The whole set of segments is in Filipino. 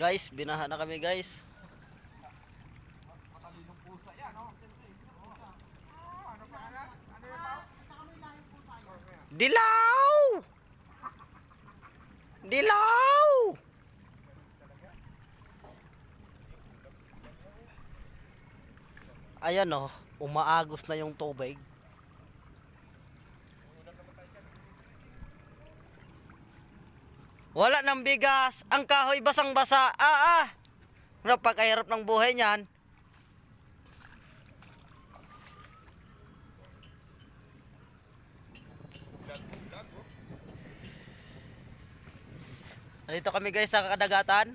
Guys, binaha na kami guys. Matalinong pusa yan, no? Ano pangalan? Ano yun daw? Dilaw! Dilaw! Ayan oh, umaagos na yung tubig. Wala ng bigas, ang kahoy basang-basa. Ah ah. Napakahirap ng buhay niyan. Nandito kami guys sa kadagatan.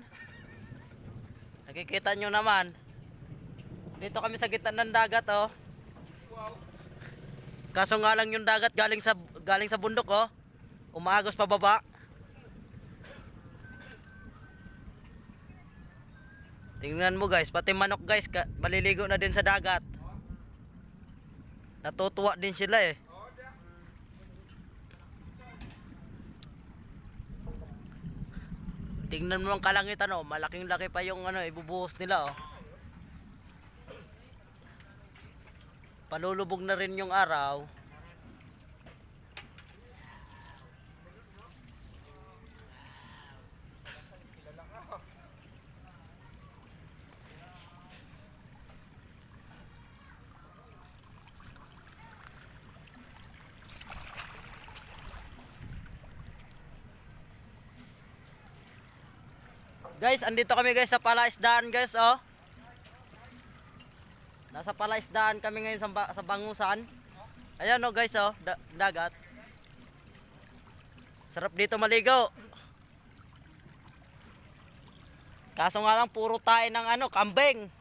Nakikita nyo naman. Dito kami sa gitna ng dagat oh. Kaso nga lang yung dagat galing sa galing sa bundok oh. Umaagos pababa. Tingnan mo guys, pati manok guys, maliligo na din sa dagat. Natutuwa din sila eh. Tingnan mo ang kalangitan oh, malaking laki pa yung ano, ibubuhos nila oh. Palulubog na rin yung araw. Guys, andito kami guys sa palaisdaan guys oh. Nasa palaisdaan kami ngayon sa, sa Bangusan. Ayan oh guys oh, da- dagat. Sarap dito maligo. Kaso nga lang puro tayo ng ano, kambing.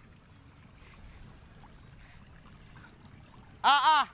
Ah ah.